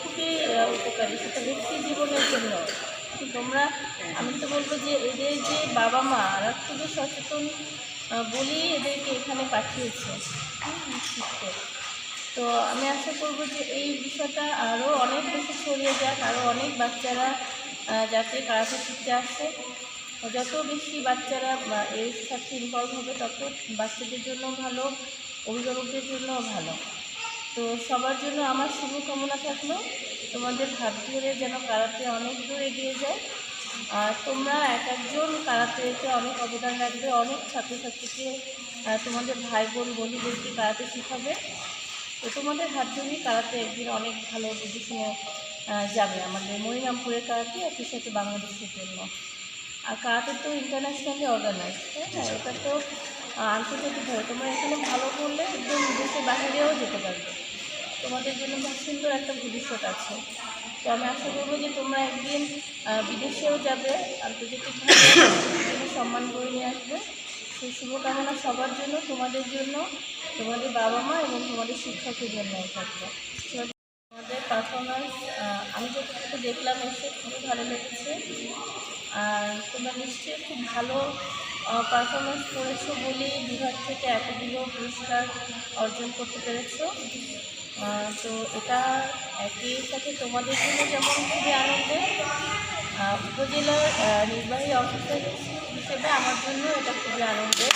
খুবই উপকারী। সেটা ব্যক্তি জীবনের জন্য। তোমরা, আমি তো বলব যে এদের যে বাবা মা আর খুবই সচেতন বলেই এদেরকে এখানে পাঠিয়েছে। শিখতে তো আমি আশা করব যে এই বিষয়টা আরও অনেক বেশি ছড়িয়ে যাক আরও অনেক বাচ্চারা যাতে কারাতে শিখতে আসে। যত বেশি বাচ্চারা এর সাথে ইনভলভ হবে, তত বাচ্চাদের জন্য ভালো, অভিভাবকদের জন্যও ভালো। তো সবার জন্য আমার শুভকামনা থাকল। তোমাদের হাত ধরে যেন কারাতে অনেক দূর এগিয়ে যায়। আর তোমরা এক একজন কারাতেতে অনেক অবদান রাখবে। অনেক ছাত্রছাত্রীকে তোমাদের ভাই বোন বন্ধুদেরকে কারাতে শেখাবে। তো তোমাদের হাত ধরেই কারাতে একদিন অনেক ভালো পজিশনে যাবে আমাদের মরিরামপুরের কারাতে একই সাথে বাংলাদেশের জন্য। আর কারাতে তো ইন্টারন্যাশনালি অর্গানাইজ তাই না? এটা তো আন্তর্জাতিকভাবে তোমরা এখানে ভালো করলে একদম দেশের বাইরেও যেতে পারবে। তোমাদের জন্য খুব সুন্দর একটা ভবিষ্যৎ আছে। তো আমি আশা করব যে তোমরা একদিন বিদেশেও যাবে আন্তর্জাতিকভাবে সম্মান করে নিয়ে আসবে। সেই শুভকামনা সবার জন্য, তোমাদের জন্য, তোমাদের বাবা মা এবং তোমাদের শিক্ষকের জন্য থাকবে। তোমাদের পারফরমেন্স আমি যতটুকু দেখলাম এসে খুবই ভালো লেগেছে। আর তোমরা নিশ্চয়ই খুব ভালো পারফরমেন্স করেছ বলেই বিভাগ থেকে এতগুলো পুরস্কার অর্জন করতে পেরেছ। তো এটা একই সাথে তোমাদের জন্য যেমন খুবই আনন্দের উপজেলার নির্বাহী অফিসার হিসেবে আমার জন্য এটা খুবই আনন্দের।